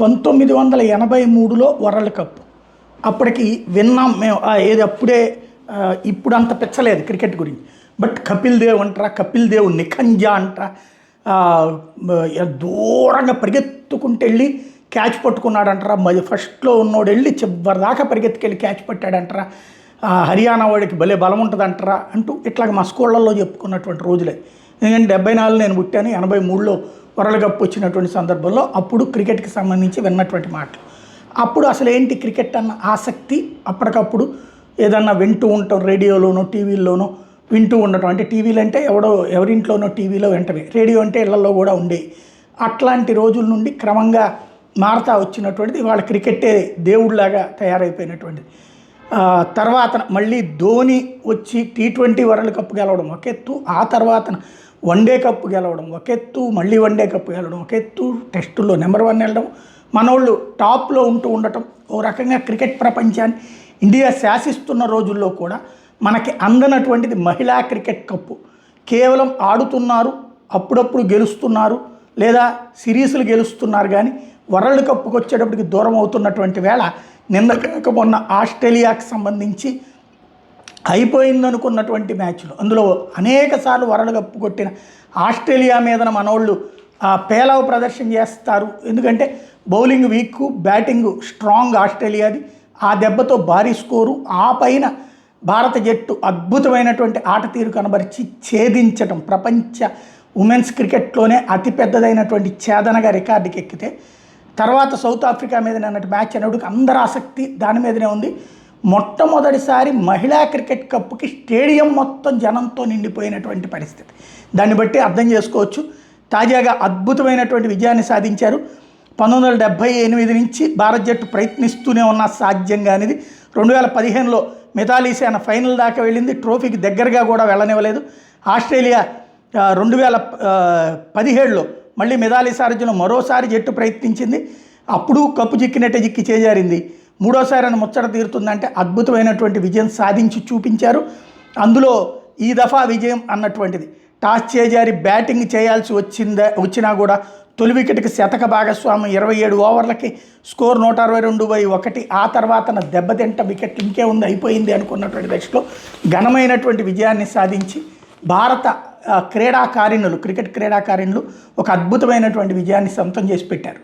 పంతొమ్మిది వందల ఎనభై మూడులో వరల్డ్ కప్. అప్పటికి విన్నాం మేము ఏది అప్పుడే ఇప్పుడు అంత పెచ్చలేదు క్రికెట్ గురించి. బట్ కపిల్ దేవ్ అంటారా కపిల్ దేవ్ నిఖంజా అంటారా దూరంగా పరిగెత్తుకుంటూ వెళ్ళి క్యాచ్ పట్టుకున్నాడంటారా. మరి ఫస్ట్లో ఉన్నోడు వెళ్ళి చివరి దాకా పరిగెత్తుకెళ్ళి క్యాచ్ పట్టాడంటారా. హర్యానా వాడికి భలే బలం ఉంటుందంటారా అంటూ ఇట్లాగ మా స్కూళ్ళల్లో చెప్పుకున్నటువంటి రోజులే. ఎందుకంటే డెబ్బై నాలుగు నేను పుట్టాను ఎనభై మూడులో వరల్డ్ కప్ వచ్చినటువంటి సందర్భంలో అప్పుడు క్రికెట్కి సంబంధించి విన్నటువంటి మాటలు అప్పుడు అసలు ఏంటి క్రికెట్ అన్న ఆసక్తి? అప్పటికప్పుడు ఏదన్నా వింటూ ఉంటాం రేడియోలోనో టీవీల్లోనో వింటూ ఉండటం. అంటే టీవీలు అంటే ఎవడో ఎవరింట్లోనో టీవీలో వెంటనే రేడియో అంటే ఇళ్ళలో కూడా ఉండేవి అట్లాంటి రోజుల నుండి క్రమంగా మారుతా వచ్చినటువంటిది వాళ్ళ క్రికెట్టే దేవుడిలాగా తయారైపోయినటువంటిది. తర్వాత మళ్ళీ ధోని వచ్చి టీ ట్వంటీ వరల్డ్ కప్ గెలవడం. ఒక ఎత్తు ఆ తర్వాత వన్డే కప్ గెలవడం ఒక ఎత్తు మళ్ళీ వన్డే కప్ గెలవడం ఒక ఎత్తు టెస్టుల్లో నెంబర్ వన్ వెళ్ళడం మనోళ్ళు టాప్లో ఉంటూ ఉండటం ఓ రకంగా క్రికెట్ ప్రపంచాన్ని ఇండియా శాసిస్తున్న రోజుల్లో కూడా మనకి అందనటువంటిది మహిళా క్రికెట్ కప్పు. కేవలం ఆడుతున్నారు అప్పుడప్పుడు గెలుస్తున్నారు లేదా సిరీస్లు గెలుస్తున్నారు కానీ వరల్డ్ కప్కి వచ్చేటప్పటికి దూరం అవుతున్నటువంటి వేళ నిన్న కాక మొన్న ఆస్ట్రేలియాకి సంబంధించి అయిపోయిందనుకున్నటువంటి మ్యాచ్లు. అందులో అనేక సార్లు కప్పుకొట్టిన ఆస్ట్రేలియా మీదన మనోళ్ళు ఆ పేలవ ప్రదర్శన చేస్తారు. ఎందుకంటే బౌలింగ్ వీక్ బ్యాటింగ్ స్ట్రాంగ్ ఆస్ట్రేలియాది. ఆ దెబ్బతో భారీ స్కోరు ఆ పైన భారత జట్టు అద్భుతమైనటువంటి ఆట తీరు కనబరిచి ఛేదించటం ప్రపంచ ఉమెన్స్ క్రికెట్లోనే అతిపెద్దదైనటువంటి ఛేదనగా రికార్డుకి ఎక్కితే తర్వాత సౌత్ ఆఫ్రికా మీద నిన్నటి మ్యాచ్ అనేటికి అందరి ఆసక్తి దాని మీదనే ఉంది. మొట్టమొదటిసారి మహిళా క్రికెట్ కప్కి స్టేడియం మొత్తం జనంతో నిండిపోయినటువంటి పరిస్థితి. దాన్ని బట్టి అర్థం చేసుకోవచ్చు. తాజాగా అద్భుతమైనటువంటి విజయాన్ని సాధించారు. పంతొమ్మిది వందల డెబ్భై ఎనిమిది నుంచి భారత జట్టు ప్రయత్నిస్తూనే ఉన్న సాధ్యం కానిది రెండు వేల పదిహేనులో మిథాలీ సేన ఫైనల్ దాకా వెళ్ళింది. ట్రోఫీకి దగ్గరగా కూడా వెళ్ళనివ్వలేదు. ఆస్ట్రేలియా రెండు వేల పదిహేడులో మళ్ళీ మిథాలీ సారథ్యంలో మరోసారి జట్టు ప్రయత్నించింది. అప్పుడు కప్పు చిక్కినట్టే చిక్కి చేజారింది. మూడోసారి అని ముచ్చట తీరుతుందంటే అద్భుతమైనటువంటి విజయం సాధించి చూపించారు. అందులో ఈ దఫా విజయం అన్నటువంటిది. టాస్ చేజారి బ్యాటింగ్ చేయాల్సి వచ్చిందా వచ్చినా కూడా తొలి వికెట్కి శతక భాగస్వామి ఇరవై ఏడు ఓవర్లకి స్కోర్ నూట అరవై రెండు బై ఒకటి. ఆ తర్వాత నా దెబ్బతింట వికెట్ ఇంకే ఉంది అయిపోయింది అనుకున్నటువంటి దశలో ఘనమైనటువంటి విజయాన్ని సాధించి భారత క్రీడాకారిణులు క్రికెట్ క్రీడాకారిణులు ఒక అద్భుతమైనటువంటి విజయాన్ని సొంతం చేసి పెట్టారు.